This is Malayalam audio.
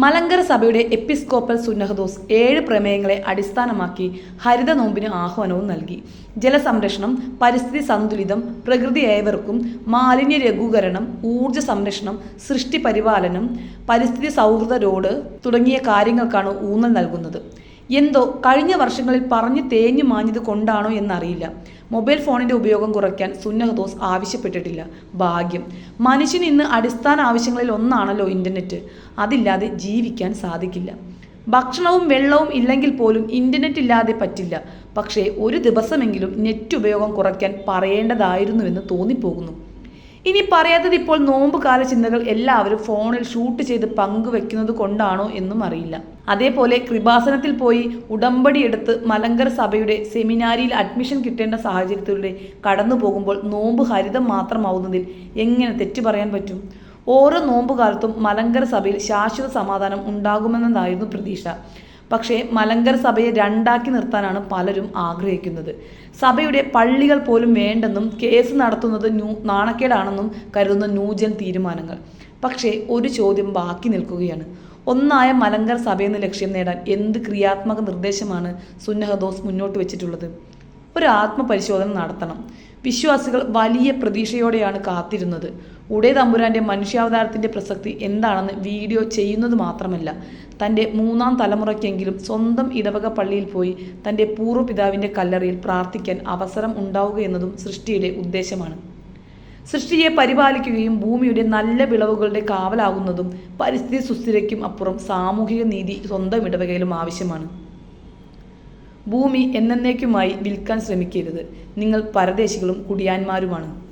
മലങ്കര സഭയുടെ എപ്പിസ്കോപ്പൽ സുന്നഹദോസ് ഏഴ് പ്രമേയങ്ങളെ അടിസ്ഥാനമാക്കി ഹരിത നോമ്പിന് ആഹ്വാനവും നൽകി. ജലസംരക്ഷണം പരിസ്ഥിതി സന്തുലിതം പ്രകൃതി ഏവർക്കും മാലിന്യ ലഘൂകരണം ഊർജ സംരക്ഷണം സൃഷ്ടി പരിപാലനം പരിസ്ഥിതി സൗഹൃദ റോഡ് തുടങ്ങിയ കാര്യങ്ങൾക്കാണ് ഊന്നൽ നൽകുന്നത്. എന്തോ കഴിഞ്ഞ വർഷങ്ങളിൽ പറഞ്ഞ് തേഞ്ഞു മാഞ്ഞത് കൊണ്ടാണോ എന്നറിയില്ല. മൊബൈൽ ഫോണിന്റെ ഉപയോഗം കുറയ്ക്കാൻ സുന്നഹദോസ് ആവശ്യപ്പെട്ടിട്ടില്ല. ഭാഗ്യം. മനുഷ്യൻ ഇന്ന് അടിസ്ഥാന ആവശ്യങ്ങളിൽ ഒന്നാണല്ലോ ഇന്റർനെറ്റ് അതില്ലാതെ ജീവിക്കാൻ സാധിക്കില്ല. ഭക്ഷണവും വെള്ളവും ഇല്ലെങ്കിൽ പോലും ഇന്റർനെറ്റ് ഇല്ലാതെ പറ്റില്ല. പക്ഷേ ഒരു ദിവസമെങ്കിലും നെറ്റ് ഉപയോഗം കുറയ്ക്കാൻ പറയേണ്ടതായിരുന്നുവെന്ന് തോന്നിപ്പോകുന്നു. ഇനി പറയാത്തത് ഇപ്പോൾ നോമ്പ് കാല ചിന്തകൾ എല്ലാവരും ഫോണിൽ ഷൂട്ട് ചെയ്ത് പങ്കുവെക്കുന്നത് കൊണ്ടാണോ എന്നും അറിയില്ല. അതേപോലെ കൃപാസനത്തിൽ പോയി ഉടമ്പടി എടുത്ത് മലങ്കര സഭയുടെ സെമിനാരിയിൽ അഡ്മിഷൻ കിട്ടേണ്ട സാഹചര്യത്തിലൂടെ കടന്നു പോകുമ്പോൾ നോമ്പ് ഹരിതം മാത്രമാവുന്നതിൽ എങ്ങനെ തെറ്റു പറയാൻ പറ്റും? ഓരോ നോമ്പുകാലത്തും മലങ്കര സഭയിൽ ശാശ്വത സമാധാനം ഉണ്ടാകുമെന്നതായിരുന്നു പ്രതീക്ഷ. പക്ഷേ മലങ്കര സഭയെ രണ്ടാക്കി നിർത്താനാണ് പലരും ആഗ്രഹിക്കുന്നത്. സഭയുടെ പള്ളികൾ പോലും വേണ്ടെന്നും കേസ് നടത്തുന്നത് ന്യൂ നാണക്കേടാണെന്നും കരുതുന്ന ന്യൂജൻ തീരുമാനങ്ങൾ. പക്ഷേ ഒരു ചോദ്യം ബാക്കി നിൽക്കുകയാണ്. ഒന്നായ മലങ്കർ സഭയെന്ന ലക്ഷ്യം നേടാൻ എന്ത് ക്രിയാത്മക നിർദ്ദേശമാണ് സുന്നഹദോസ് മുന്നോട്ട് വെച്ചിട്ടുള്ളത്? ഒരു ആത്മപരിശോധന നടത്തണം. വിശ്വാസികൾ വലിയ പ്രതീക്ഷയോടെയാണ് കാത്തിരുന്നത്. ഉടേ തമ്പുരാന്റെ മനുഷ്യാവതാരത്തിന്റെ പ്രസക്തി എന്താണെന്ന് വീഡിയോ ചെയ്യുന്നത് മാത്രമല്ല തന്റെ മൂന്നാം തലമുറയ്ക്കെങ്കിലും സ്വന്തം ഇടവക പള്ളിയിൽ പോയി തന്റെ പൂർവപിതാവിന്റെ കല്ലറയിൽ പ്രാർത്ഥിക്കാൻ അവസരം ഉണ്ടാവുക എന്നതും സൃഷ്ടിയുടെ ഉദ്ദേശമാണ്. സൃഷ്ടിയെ പരിപാലിക്കുകയും ഭൂമിയുടെ നല്ല വിളവുകളുടെ കാവലാകുന്നതും പരിസ്ഥിതി സുസ്ഥിരയ്ക്കും അപ്പുറം സാമൂഹിക നീതി സ്വന്തം ഇടവകയിലും ആവശ്യമാണ്. ഭൂമി എന്നേക്കുമായി വിൽക്കാൻ ശ്രമിക്കരുത്. നിങ്ങൾ പരദേശികളും കുടിയാന്മാരുമാണ്.